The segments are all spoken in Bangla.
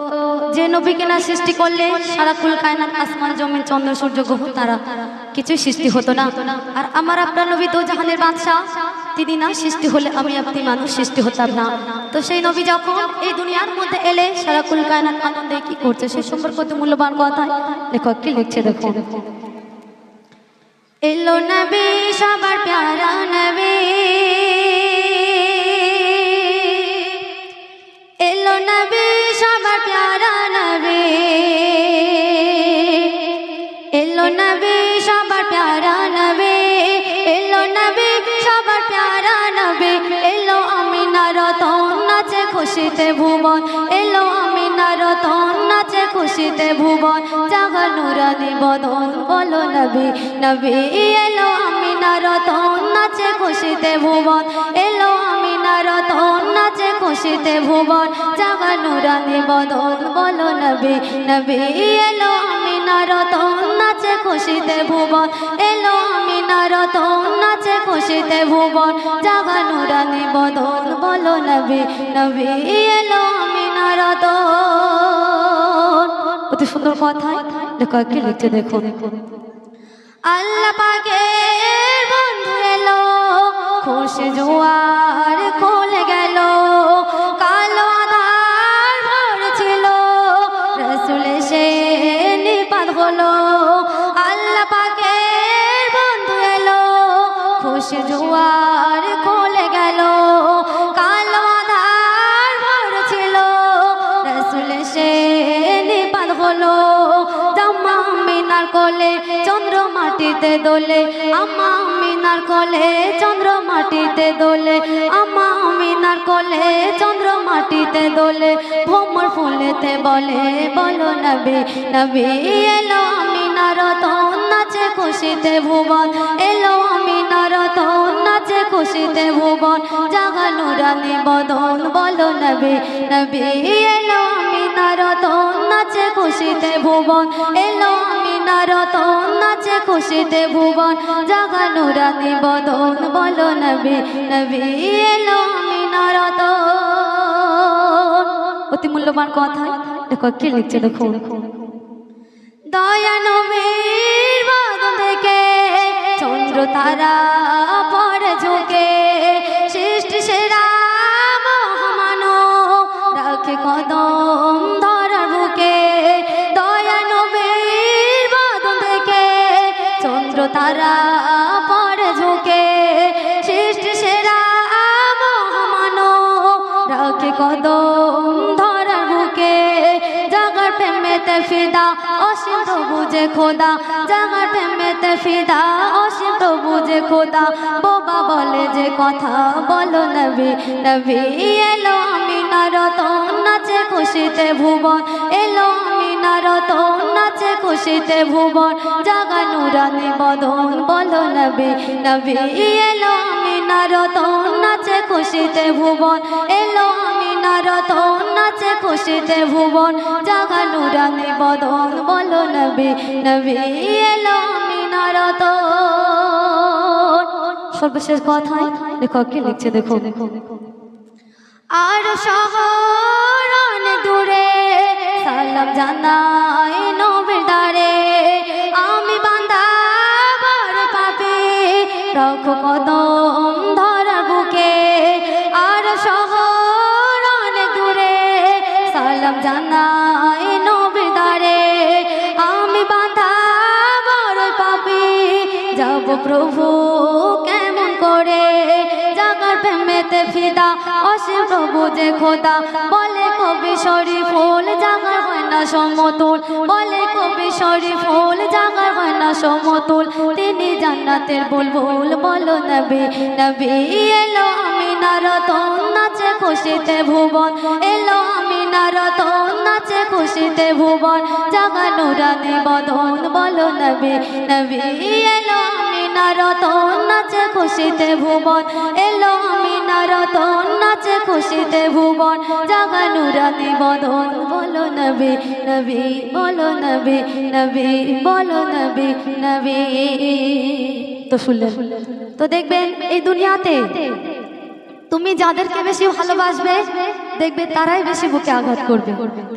তো যে নবীকে না সৃষ্টি করলে সারা কুল কায়নাত, আসমান, জমিন, চন্দ্র, সূর্য, গ্রহ, তারা কিছু সৃষ্টি হতো না। আর আমার আপনার নবী তো জাহানের বাদশাহ, তিনি না সৃষ্টি হলে আমি আপনি মানুষ সৃষ্টি হতাম না। তো সেই নবী যখন এই দুনিয়ার মধ্যে এলে, সারা কুল কায়নাত আনন্দে কি করছে? সে সম্পর্কে অতি মূল্যবান কথা লেখক কি লিখছে, দেখুন। এলো নবী, সবার প্যারা নবী। এলো নবী, সবার খুশিতে ভুবন, এলো আমিনার রতন নাচে খুশিতে ভুবন জাগা নুরানি বলো নবী নবী, এলো আমিনার রতন নাচে খুশিতে ভুবন, এলো আমিনার রতন নাচে খুশিতে ভুবন জাগা নুরানি বলো নবী নবী, এলো আমিনার রতন নাচে খুশিতে ভুবন, এলো নাচে খুশিতে ভুবন জাগানো নুরানি বদন, বলো নবী নবী এলো আমি নারদ অতি সুন্দর কথা লেখক কি লিখছে দেখুন। আল্লাহ পাকের বন্ধু এলো, খুশি জোয়ার খুশি জোয়ার খুলে গেল, কালো আধার ভরেছিল। রসুল সে নিপাত হলো মিনার কোলে চন্দ্র মাটিতে দোলে আমা মিনার কোলে চন্দ্র মাটিতে দোলে আমা মিনার কোলে চন্দ্র মাটিতে দোলে, ভোমর ফুলেতে বলে, বলো নবী নবী এলো আমিনার রতন, নাচে খুশিতে ভুবন, এলো নাচে খুশিতে ভুবন জাগানো রানী বদন, বলো নবী নবী এলো আমিনার রতন নাচে খুশিতে ভুবন, এলো আমিনার রতন নাচে খুশিতে ভুবন জাগানো রানী বদন, বলো নবী নবী এলো আমিনার রতন অতি মূল্যবান কথা। দেখো, কি লিখছে দেখুন দয়া নবীর বাদন থেকে চন্দ্র তারা তারা পরে ঝুঁকে সৃষ্টি সেরা মহামানো রাখে কদম ধরার বুকে, জাগার প্রেমেতে ফিদা, অসীম প্রভু যে খোদা। জাগার প্রেমেতে ফিদা, অসীম প্রভু যে খোদা। বোবা বলে যে কথা বলো নবী নবী এলো আমি রতন নাচে খুশিতে ভুবন। এলো আমি রতন নাচে খুশিতে ভুবন জাগা নুরানি বদন বলো নবী নবী, এলো আমি রতন নাচে খুশিতে ভুবন, এলো আমি রতন নাচে খুশিতে ভুবন জাগা নুরানি বদন বলো নবী নবী, এলো আমি রতন সর্বশেষ কথায় লেখক কি লিখছে দেখো? আর দূরে সালাম জানাই নবীর দ্বারে আমি বান্দা বড় পাপি রাখো কদম ধরার বুকে। আর শহর অনেক দূরে, সালাম জানাই নবীর দ্বারে আমি বান্দা বড় পাপি যাব প্রভু কেমন করে? প্রেমেতে ফিদা, অসীম প্রভু যে খোদা। বলে কবি শরীফ ফুল জাগার হয় না সমতুল। বলে কবি শরীফ ফুল জাগার হয় না সমতুল। তিনি জান্নাতের বুলবুল বলো নবী নবী এলো আমি রতন নাচে খুশিতে ভুবন। এলো আমি রতন নাচে খুশিতে ভুবন। জাগা নুরানি বলো নবী নবী এলো আমি নাচে খুশিতে ভুবন, এলো আমি রতন নাচে খুশিতে ভুবন জাগা নুরানি বদন, বলো নবী নবী, বলো নবী নবী, বলো নবী নবী। তো শুনলেন, তো দেখবেন এই দুনিয়াতে তুমি যাদেরকে বেশি ভালোবাসবে, দেখবে তারাই বেশি বুকে আঘাত করবে।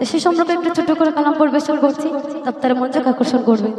সে সম্পর্কে একটু ছোট করে কালাম পরিবেশন করছি আপনারা মনোযোগ আকর্ষণ করবে।